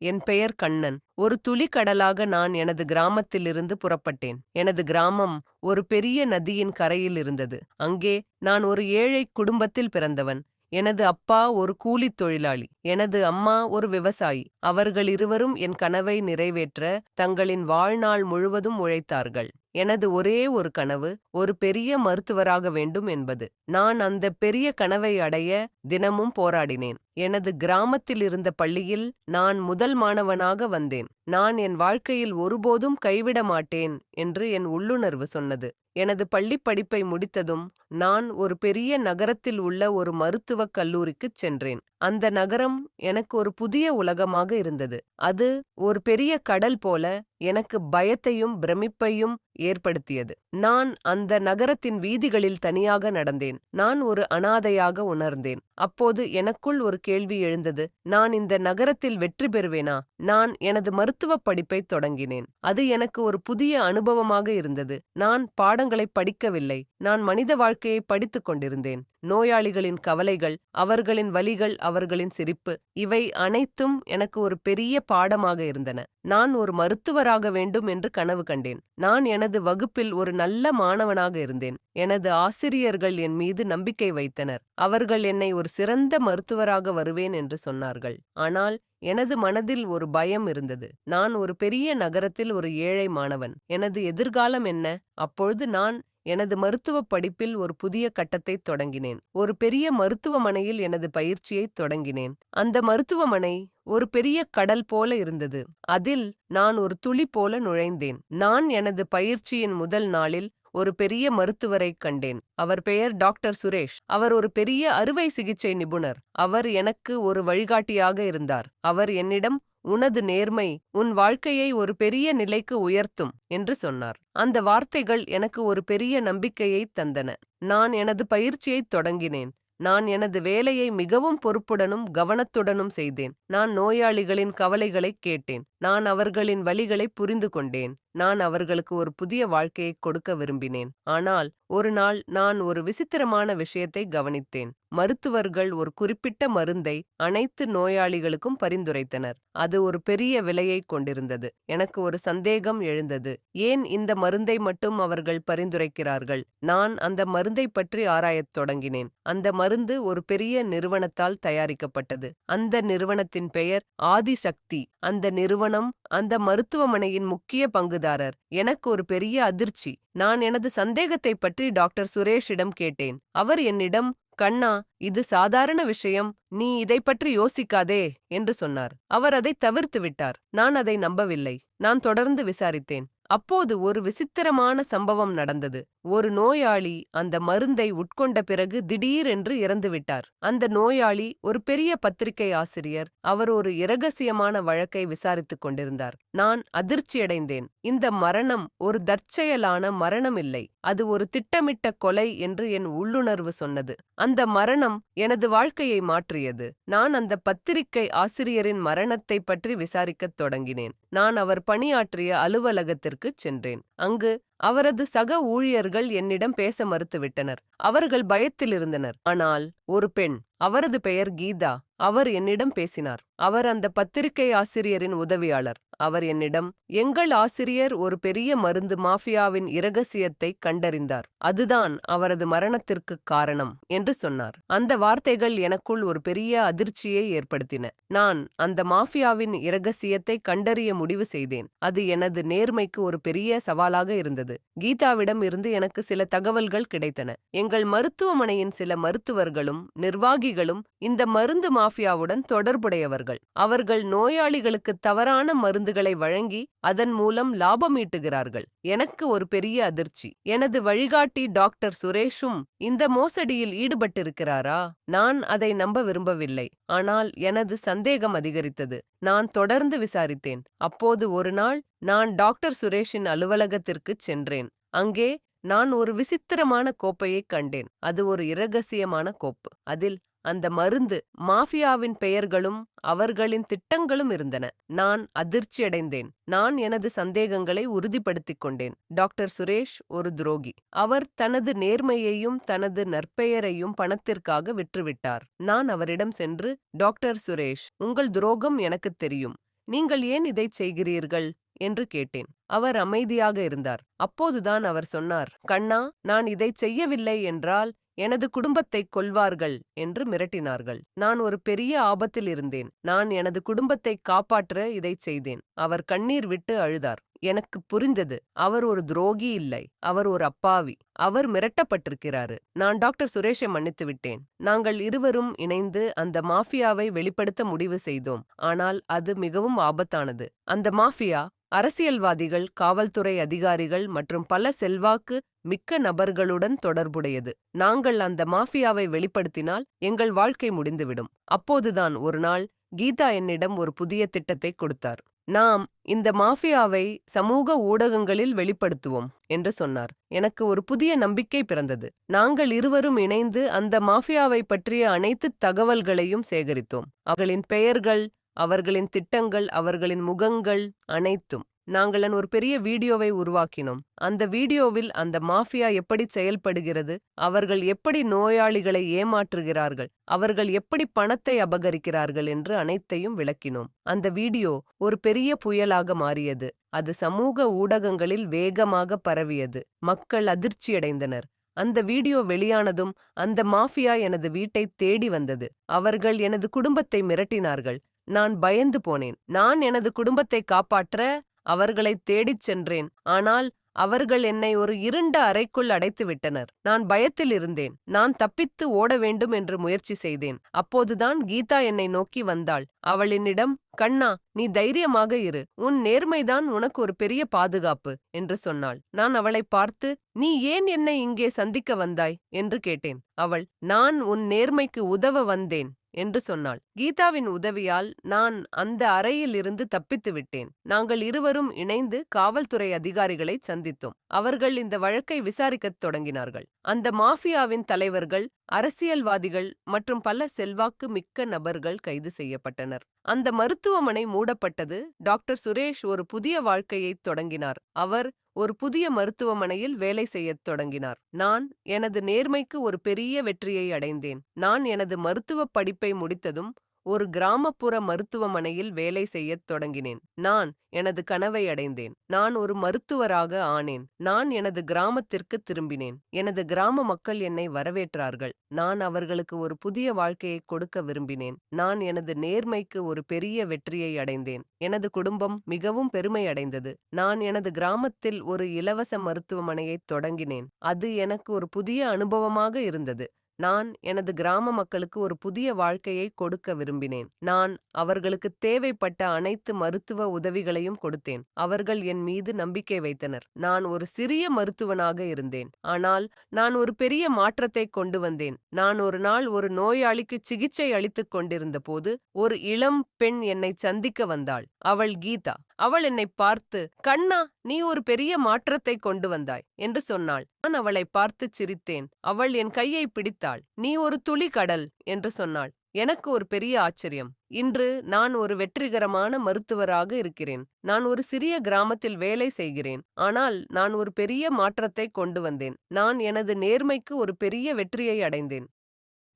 என் பெயர் கண்ணன். ஒரு துளிக்கடலாக நான் எனது கிராமத்திலிருந்து புறப்பட்டேன். எனது கிராமம் ஒரு பெரிய நதியின் கரையில் இருந்தது. அங்கே நான் ஒரு ஏழை குடும்பத்தில் பிறந்தவன். எனது அப்பா ஒரு கூலித் தொழிலாளி. எனது அம்மா ஒரு விவசாயி. அவர்கள் இருவரும் என் கனவை நிறைவேற்ற தங்களின் வாழ்நாள் முழுவதும் உழைத்தார்கள். எனது ஒரே ஒரு கனவு ஒரு பெரிய மருத்துவராக வேண்டும் என்பது. நான் அந்த பெரிய கனவை அடைய தினமும் போராடினேன். எனது கிராமத்தில் இருந்த பள்ளியில் நான் முதல் மாணவனாக வந்தேன். நான் என் வாழ்க்கையில் ஒருபோதும் கைவிட மாட்டேன் என்று என் உள்ளுணர்வு சொன்னது. எனது பள்ளிப் படிப்பை முடித்ததும் நான் ஒரு பெரிய நகரத்தில் உள்ள ஒரு மருத்துவக் கல்லூரிக்குச் சென்றேன். அந்த நகரம் எனக்கு ஒரு புதிய உலகமாக இருந்தது. அது ஒரு பெரிய கடல் போல எனக்கு பயத்தையும் பிரமிப்பையும் ஏற்படுத்தியது. நான் அந்த நகரத்தின் வீதிகளில் தனியாக நடந்தேன். நான் ஒரு அனாதையாக உணர்ந்தேன். அப்போது எனக்குள் ஒரு கேள்வி எழுந்தது. நான் இந்த நகரத்தில் வெற்றி பெறுவேனா? நான் எனது மருத்துவப் படிப்பை தொடங்கினேன். அது எனக்கு ஒரு புதிய அனுபவமாக இருந்தது. நான் பாடங்கள் படிக்கவில்லை. நான் மனித வாழ்க்கையை படித்துக் கொண்டிருந்தேன். நோயாளிகளின் கவலைகள் அவர்களின் வலிகள் அவர்களின் சிரிப்பு இவை அனைத்தும் எனக்கு ஒரு பெரிய பாடமாக இருந்தன. நான் ஒரு மருத்துவராக வேண்டும் என்று கனவு கண்டேன். நான் எனது வகுப்பில் ஒரு நல்ல மாணவனாக இருந்தேன். எனது ஆசிரியர்கள் என் மீது நம்பிக்கை வைத்தனர். அவர்கள் என்னை ஒரு சிறந்த மருத்துவராக வருவேன் என்று சொன்னார்கள். ஆனால் எனது மனதில் ஒரு பயம் இருந்தது. நான் ஒரு பெரிய நகரத்தில் ஒரு ஏழை மாணவன். எனது எதிர்காலம் என்ன? அப்பொழுது நான் எனது மருத்துவப் படிப்பில் ஒரு புதிய கட்டத்தை தொடங்கினேன். ஒரு பெரிய மருத்துவமனையில் எனது பயிற்சியை தொடங்கினேன். அந்த மருத்துவமனை ஒரு பெரிய கடல் போல இருந்தது. அதில் நான் ஒரு துளி போல நுழைந்தேன். நான் எனது பயிற்சியின் முதல் நாளில் ஒரு பெரிய மருத்துவரை கண்டேன். அவர் பெயர் டாக்டர் சுரேஷ். அவர் ஒரு பெரிய அறுவை சிகிச்சை நிபுணர். அவர் எனக்கு ஒரு வழிகாட்டியாக இருந்தார். அவர் என்னிடம் உனது நேர்மை உன் வாழ்க்கையை ஒரு பெரிய நிலைக்கு உயர்த்தும் என்று சொன்னார். அந்த வார்த்தைகள் எனக்கு ஒரு பெரிய நம்பிக்கையைத் தந்தன. நான் எனது பயிற்சியைத் தொடங்கினேன். நான் எனது வேலையை மிகவும் பொறுப்புடனும் கவனத்துடனும் செய்தேன். நான் நோயாளிகளின் கவலைகளைக் கேட்டேன். நான் அவர்களின் வழிகளை புரிந்து கொண்டேன் நான் அவர்களுக்கு ஒரு புதிய வாழ்க்கையை கொடுக்க விரும்பினேன். ஆனால் ஒரு நாள் நான் ஒரு விசித்திரமான விஷயத்தை கவனித்தேன். மருத்துவர்கள் ஒரு குறிப்பிட்ட மருந்தை அனைத்து நோயாளிகளுக்கும் பரிந்துரைத்தனர். அது ஒரு பெரிய விலையை கொண்டிருந்தது. எனக்கு ஒரு சந்தேகம் எழுந்தது. ஏன் இந்த மருந்தை மட்டும் அவர்கள் பரிந்துரைக்கிறார்கள்? நான் அந்த மருந்தை பற்றி ஆராயத் தொடங்கினேன். அந்த மருந்து ஒரு பெரிய நிறுவனத்தால் தயாரிக்கப்பட்டது. அந்த நிறுவனத்தின் பெயர் ஆதிசக்தி. அந்த நிறுவனம் அந்த மருத்துவமனையின் முக்கிய பங்கு பங்குதாரர் எனக்கு ஒரு பெரிய அதிர்ச்சி. நான் எனது சந்தேகத்தை பற்றி டாக்டர் சுரேஷிடம் கேட்டேன். அவர் என்னிடம் கண்ணா இது சாதாரண விஷயம். நீ இதை பற்றி யோசிக்காதே என்று சொன்னார். அவர் அதை தவிர்த்து விட்டார். நான் அதை நம்பவில்லை. நான் தொடர்ந்து விசாரித்தேன். அப்போது ஒரு விசித்திரமான சம்பவம் நடந்தது. ஒரு நோயாளி அந்த மருந்தை உட்கொண்ட பிறகு திடீரென்று இறந்துவிட்டார் அந்த நோயாளி ஒரு பெரிய பத்திரிகை ஆசிரியர். அவர் ஒரு இரகசியமான வழக்கை விசாரித்துக் கொண்டிருந்தார். நான் அதிர்ச்சியடைந்தேன். இந்த மரணம் ஒரு தற்செயலான மரணம் இல்லை அது ஒரு திட்டமிட்ட கொலை என்று என் உள்ளுணர்வு சொன்னது. அந்த மரணம் எனது வாழ்க்கையை மாற்றியது. நான் அந்த பத்திரிகை ஆசிரியரின் மரணத்தை பற்றி விசாரிக்கத் தொடங்கினேன். நான் அவர் பணியாற்றிய அலுவலகத்திற்குச் சென்றேன். அங்கு அவரது சக ஊழியர்கள் என்னிடம் பேச மறுத்துவிட்டனர். அவர்கள் பயத்தில் இருந்தனர் ஆனால் ஒரு பெண் அவரது பெயர் கீதா. அவர் என்னிடம் பேசினார். அவர் அந்த பத்திரிகை ஆசிரியரின் உதவியாளர். அவர் என்னிடம் எங்கள் ஆசிரியர் ஒரு பெரிய மருந்து மாஃபியாவின் இரகசியத்தை கண்டறிந்தார். அதுதான் அவரது மரணத்திற்கு காரணம் என்று சொன்னார். அந்த வார்த்தைகள் எனக்குள் ஒரு பெரிய அதிர்ச்சியை ஏற்படுத்தின. நான் அந்த மாஃபியாவின் இரகசியத்தை கண்டறிய முடிவு செய்தேன். அது எனது நேர்மைக்கு ஒரு பெரிய சவாலாக இருந்தது. கீதாவிடம் இருந்து எனக்கு சில தகவல்கள் கிடைத்தன. எங்கள் மருத்துவமனையின் சில மருத்துவர்களும் நிர்வாகி நிர்வாகிகளும் இந்த மருந்து மாஃபியாவுடன் தொடர்புடையவர்கள். அவர்கள் நோயாளிகளுக்கு தவறான மருந்துகளை வழங்கி அதன் மூலம் லாபம் ஈட்டுகிறார்கள். எனக்கு ஒரு பெரிய அதிர்ச்சி. எனது வழிகாட்டி டாக்டர் சுரேஷும் இந்த மோசடியில் ஈடுபட்டிருக்கிறாரா? நான் அதை நம்ப விரும்பவில்லை. ஆனால் எனது சந்தேகம் அதிகரித்தது. நான் தொடர்ந்து விசாரித்தேன். அப்போது ஒரு நாள் நான் டாக்டர் சுரேஷின் அலுவலகத்திற்குச் சென்றேன். அங்கே நான் ஒரு விசித்திரமான கோப்பையைக் கண்டேன். அது ஒரு இரகசியமான கோப்பு. அதில் அந்த மருந்து மாஃபியாவின் பெயர்களும் அவர்களின் திட்டங்களும் இருந்தன. நான் அதிர்ச்சியடைந்தேன் நான் எனது சந்தேகங்களை உறுதிப்படுத்திக் கொண்டேன். டாக்டர் சுரேஷ் ஒரு துரோகி. அவர் தனது நேர்மையையும் தனது நற்பெயரையும் பணத்திற்காக விற்றுவிட்டார். நான் அவரிடம் சென்று டாக்டர் சுரேஷ் உங்கள் துரோகம் எனக்குத் தெரியும். நீங்கள் ஏன் இதைச் செய்கிறீர்கள்? என்று கேட்டேன். அவர் அமைதியாக இருந்தார். அப்போதுதான் அவர் சொன்னார் கண்ணா நான் இதைச் செய்யவில்லை என்றால் எனது குடும்பத்தை கொல்வார்கள் என்று மிரட்டினார்கள். நான் ஒரு பெரிய ஆபத்தில் இருந்தேன். நான் எனது குடும்பத்தை காப்பாற்ற இதைச் செய்தேன். அவர் கண்ணீர் விட்டு அழுதார். எனக்கு புரிந்தது. அவர் ஒரு துரோகி இல்லை. அவர் ஒரு அப்பாவி. அவர் மிரட்டப்பட்டிருக்கிறாரு. நான் டாக்டர் சுரேஷை மன்னித்து விட்டேன். நாங்கள் இருவரும் இணைந்து அந்த மாஃபியாவை வெளிப்படுத்த முடிவு செய்தோம். ஆனால் அது மிகவும் ஆபத்தானது. அந்த மாஃபியா அரசியல்வாதிகள் காவல்துறை அதிகாரிகள் மற்றும் பல செல்வாக்கு மிக்க நபர்களுடன் தொடர்புடையது. நாங்கள் அந்த மாஃபியாவை வெளிப்படுத்தினால் எங்கள் வாழ்க்கை முடிந்துவிடும். அப்போதுதான் ஒரு நாள் கீதா என்னிடம் ஒரு புதிய திட்டத்தை கொடுத்தார். நாம் இந்த மாஃபியாவை சமூக ஊடகங்களில் வெளிப்படுத்துவோம் என்று சொன்னார். எனக்கு ஒரு புதிய நம்பிக்கை பிறந்தது. நாங்கள் இருவரும் இணைந்து அந்த மாஃபியாவை பற்றிய அனைத்து தகவல்களையும் சேகரித்தோம். அவர்களின் பெயர்கள் அவர்களின் திட்டங்கள் அவர்களின் முகங்கள் அனைத்தும். நாங்கள் ஒரு பெரிய வீடியோவை உருவாக்கினோம். அந்த வீடியோவில் அந்த மாஃபியா எப்படி செயல்படுகிறது அவர்கள் எப்படி நோயாளிகளை ஏமாற்றுகிறார்கள் அவர்கள் எப்படி பணத்தை அபகரிக்கிறார்கள் என்று அனைத்தையும் விளக்கினோம். அந்த வீடியோ ஒரு பெரிய புயலாக மாறியது. அது சமூக ஊடகங்களில் வேகமாக பரவியது. மக்கள் அதிர்ச்சியடைந்தனர் அந்த வீடியோ வெளியானதும் அந்த மாஃபியா எனது வீட்டை தேடி வந்தது. அவர்கள் எனது குடும்பத்தை மிரட்டினார்கள். நான் பயந்து போனேன். நான் எனது குடும்பத்தை காப்பாற்ற அவர்களை தேடிச் சென்றேன். ஆனால் அவர்கள் என்னை ஒரு இருண்ட அறைக்குள் அடைத்துவிட்டனர் நான் பயத்தில் இருந்தேன். நான் தப்பித்து ஓட வேண்டும் என்று முயற்சி செய்தேன். அப்போதுதான் கீதா என்னை நோக்கி வந்தாள். அவள் என்னிடம் கண்ணா நீ தைரியமாக இரு. உன் நேர்மைதான் உனக்கு ஒரு பெரிய பாதுகாப்பு என்று சொன்னாள். நான் அவளை பார்த்து நீ ஏன் என்னை இங்கே சந்திக்க வந்தாய்? என்று கேட்டேன். அவள் நான் உன் நேர்மைக்கு உதவ வந்தேன். என்று சொன்னாள். கீதாவின் உதவியால் நான் அந்த அறையில் இருந்து தப்பித்து விட்டேன். நாங்கள் இருவரும் இணைந்து காவல்துறை அதிகாரிகளை சந்தித்தோம். அவர்கள் இந்த வழக்கை விசாரிக்கத் தொடங்கினார்கள். அந்த மாஃபியாவின் தலைவர்கள் அரசியல்வாதிகள் மற்றும் பல செல்வாக்கு மிக்க நபர்கள் கைது செய்யப்பட்டனர். அந்த மருத்துவமனை மூடப்பட்டது டாக்டர் சுரேஷ் ஒரு புதிய வாழ்க்கையை தொடங்கினார். அவர் ஒரு புதிய மருத்துவமனையில் வேலை செய்யத் தொடங்கினார். நான் எனது நேர்மைக்கு ஒரு பெரிய வெற்றியை அடைந்தேன். நான் எனது மருத்துவப் படிப்பை முடித்ததும் ஒரு கிராமப்புற மருத்துவமனையில் வேலை செய்யத் தொடங்கினேன். நான் எனது கனவை அடைந்தேன். நான் ஒரு மருத்துவராக ஆனேன். நான் எனது கிராமத்திற்கு திரும்பினேன். எனது கிராம மக்கள் என்னை வரவேற்றார்கள். நான் அவர்களுக்கு ஒரு புதிய வாழ்க்கையை கொடுக்க விரும்பினேன். நான் எனது நேர்மைக்கு ஒரு பெரிய வெற்றியை அடைந்தேன். எனது குடும்பம் மிகவும் பெருமை அடைந்தது நான் எனது கிராமத்தில் ஒரு இலவச மருத்துவமனையை தொடங்கினேன். அது எனக்கு ஒரு புதிய அனுபவமாக இருந்தது. நான் எனது கிராம மக்களுக்கு ஒரு புதிய வாழ்க்கையை கொடுக்க விரும்பினேன். நான் அவர்களுக்கு தேவைப்பட்ட அனைத்து மருத்துவ உதவிகளையும் கொடுத்தேன். அவர்கள் என் மீது நம்பிக்கை வைத்தனர். நான் ஒரு சிறிய மருத்துவனாக இருந்தேன். ஆனால் நான் ஒரு பெரிய மாற்றத்தை கொண்டு வந்தேன். நான் ஒரு நாள் ஒரு நோயாளிக்கு சிகிச்சை அளித்துக் கொண்டிருந்த போது ஒரு இளம் பெண் என்னை சந்திக்க வந்தாள். அவள் கீதா. அவள் என்னை பார்த்து கண்ணா நீ ஒரு பெரிய மாற்றத்தை கொண்டு வந்தாய் என்று சொன்னாள். நான் அவளை பார்த்து சிரித்தேன். அவள் என் கையை பிடித்தாள். நீ ஒரு துளி கடல் என்று சொன்னாள். எனக்கு ஒரு பெரிய ஆச்சரியம். இன்று நான் ஒரு வெற்றிகரமான மருத்துவராக இருக்கிறேன். நான் ஒரு சிறிய கிராமத்தில் வேலை செய்கிறேன். ஆனால் நான் ஒரு பெரிய மாற்றத்தை கொண்டு வந்தேன். நான் எனது நேர்மைக்கு ஒரு பெரிய வெற்றியை அடைந்தேன்.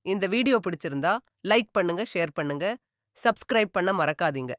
இந்த வீடியோ பிடிச்சிருந்தா லைக் பண்ணுங்க ஷேர் பண்ணுங்க. சப்ஸ்கிரைப் பண்ண மறக்காதீங்க.